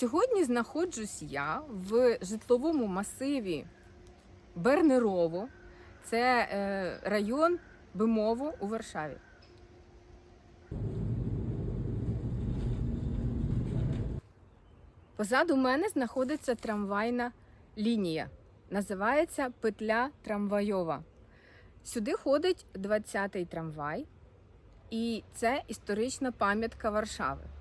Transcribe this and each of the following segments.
Сьогодні знаходжусь я в житловому масиві Бернерово. Це е, район Бимово у Варшаві. Позаду мене знаходиться трамвайна лінія. Називається Петля Трамвайова. Сюди ходить 20-й трамвай, і це історична пам'ятка Варшави.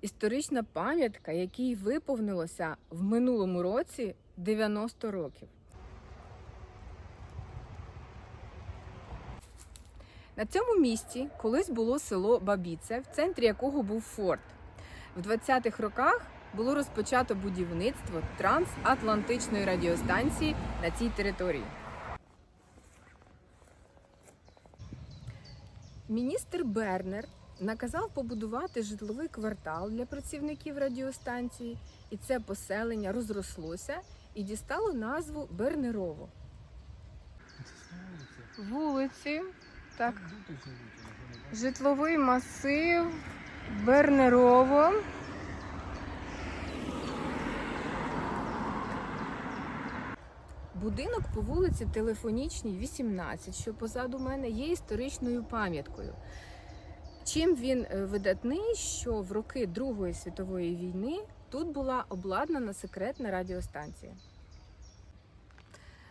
Історична пам'ятка, якій виповнилося в минулому році 90 років. На цьому місці колись було село Бабіце, в центрі якого був форт. В 20-х роках було розпочато будівництво трансатлантичної радіостанції на цій території. Міністр Бернер наказав побудувати житловий квартал для працівників радіостанції, і це поселення розрослося і дістало назву Бернерово. Вулиці, так, житловий масив Бернерово. Будинок по вулиці Телефонічній, 18, що позаду мене є історичною пам'яткою. Чим він е, видатний, що в роки Другої світової війни тут була обладнана секретна радіостанція.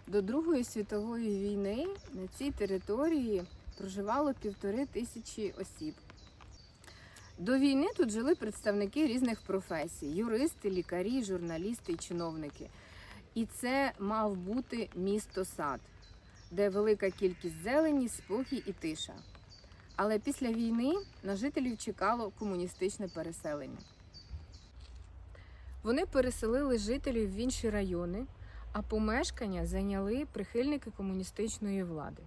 До Другої світової війни на цій території проживало півтори тисячі осіб. До війни тут жили представники різних професій: юристи, лікарі, журналісти і чиновники. І це мав бути місто сад, де велика кількість зелені, спокій і тиша. Але після війни на жителів чекало комуністичне переселення. Вони переселили жителів в інші райони, а помешкання зайняли прихильники комуністичної влади.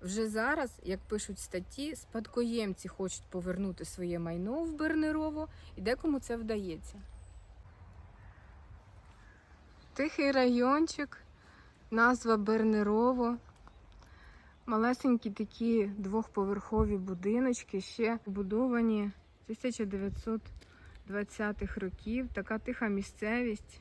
Вже зараз, як пишуть статті, спадкоємці хочуть повернути своє майно в Бернерово, і декому це вдається. Тихий райончик, назва Бернерово. Малесенькі такі двохповерхові будиночки, ще побудовані 1920-х років. Така тиха місцевість.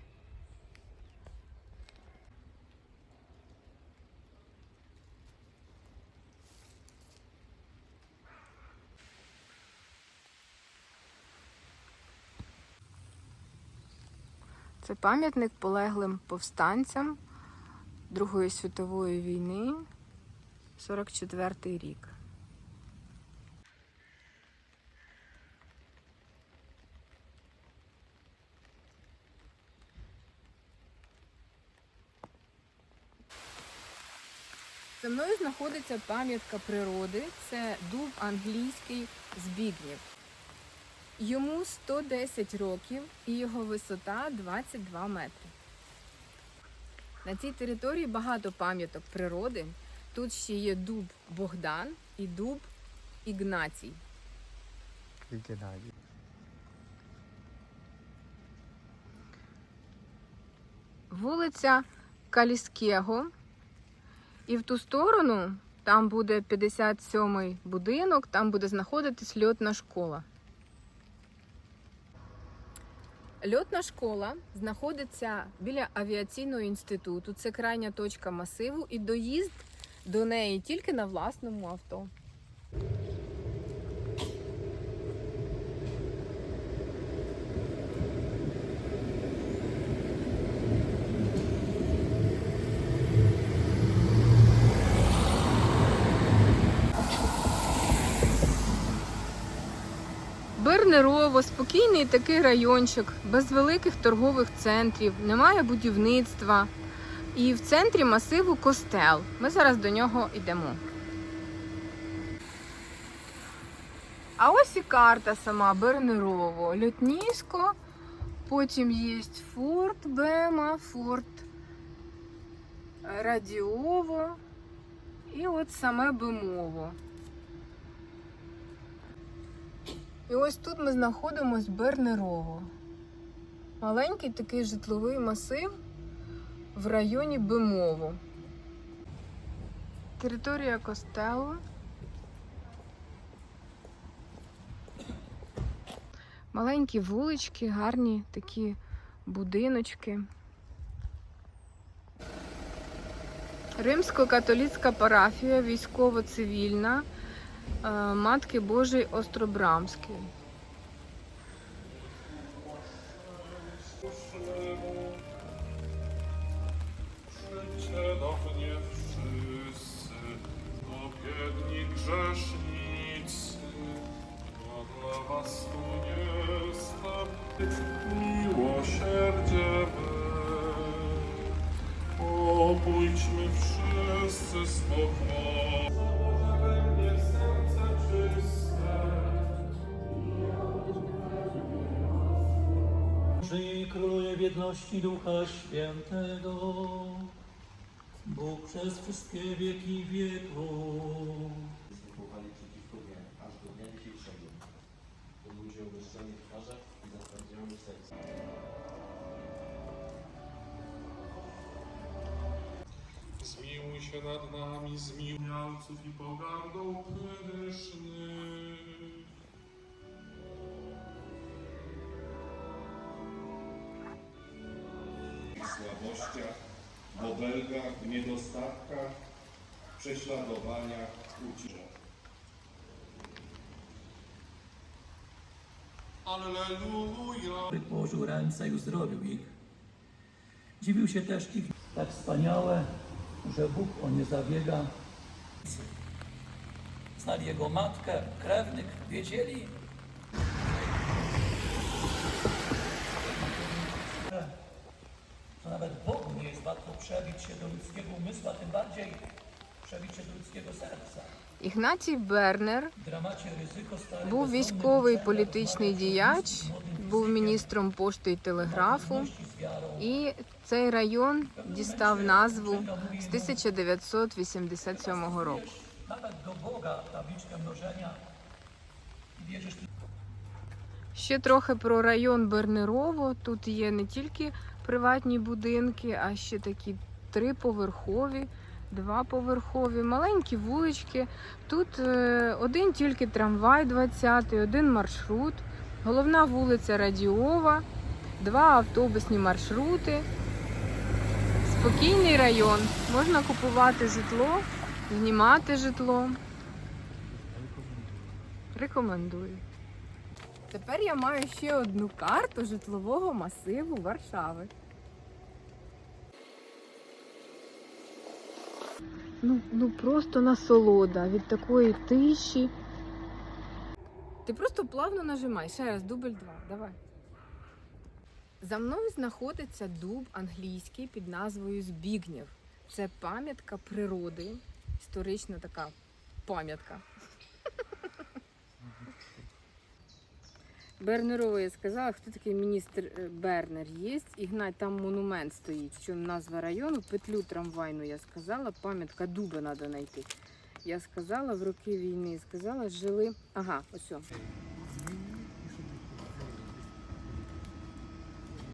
Це пам'ятник полеглим повстанцям Другої світової війни, 44-й рік. За мною знаходиться пам'ятка природи. Це дуб англійський Збігнів. Йому 110 років і його висота 22 метри. На цій території багато пам'яток природи. Тут ще є дуб Богдан і дуб Ігнатій. Далі. Вулиця Каліскего. І в ту сторону там буде 57-й будинок, там буде знаходитись льотна школа. Льотна школа знаходиться біля авіаційного інституту. Це крайня точка масиву, і доїзд до неї тільки на власному авто. Бернерово, спокійний такий райончик, без великих торгових центрів, немає будівництва. І в центрі масиву костел. Ми зараз до нього йдемо. А ось і карта сама Бернерово. Лютнісько, потім є форт Бема, форт Радіово і от саме Бемово. І ось тут ми знаходимося Бернерово. Маленький такий житловий масив в районі Бимово. Територія костелу. Маленькі вулички, гарні такі будиночки. Римсько-католицька парафія, військово-цивільна, е, Матки Божої Остробрамської. Pójdźmy wszyscy czyste, Żyj króluje w jedności Ducha Świętego, Bóg przez wszystkie wieki wieków. Wychowali przeciwko mnie, aż do dnia dzisiejszego. To ludzie w twarzach i zatwardziały w sercu. Zmiłuj się nad nami, zmiłuj miałców i pogardą pysznych. w słabościach, w obelgach, w niedostatkach, w prześladowaniach, uciszach. Alleluja! Położył ręce i uzdrowił ich. Dziwił się też ich tak wspaniałe, że Bóg o nie zabiega. Znali jego matkę, krewnych, wiedzieli, że nawet Bogu nie jest łatwo przebić się do ludzkiego umysłu, a tym bardziej przebić się do ludzkiego serca. Ігнатій Бернер був військовий політичний діяч, був міністром пошти і телеграфу. І цей район дістав назву з 1987 року. Ще трохи про район Бернерово. Тут є не тільки приватні будинки, а ще такі триповерхові, двоповерхові, маленькі вулички. Тут е, один тільки трамвай 20, один маршрут, головна вулиця Радіова, два автобусні маршрути. Спокійний район. Можна купувати житло, знімати житло. Рекомендую. Тепер я маю ще одну карту житлового масиву Варшави. Ну, ну просто насолода від такої тиші. Ти просто плавно нажимай. Ще раз, дубль два. Давай. За мною знаходиться дуб англійський під назвою Збігнєв. Це пам'ятка природи, історична така пам'ятка. Бернерово я сказала, хто такий міністр е, Бернер є. Ігнать, там монумент стоїть. Чому назва району? Петлю трамвайну я сказала, пам'ятка дуба треба знайти. Я сказала в роки війни, сказала, жили. Ага, ось.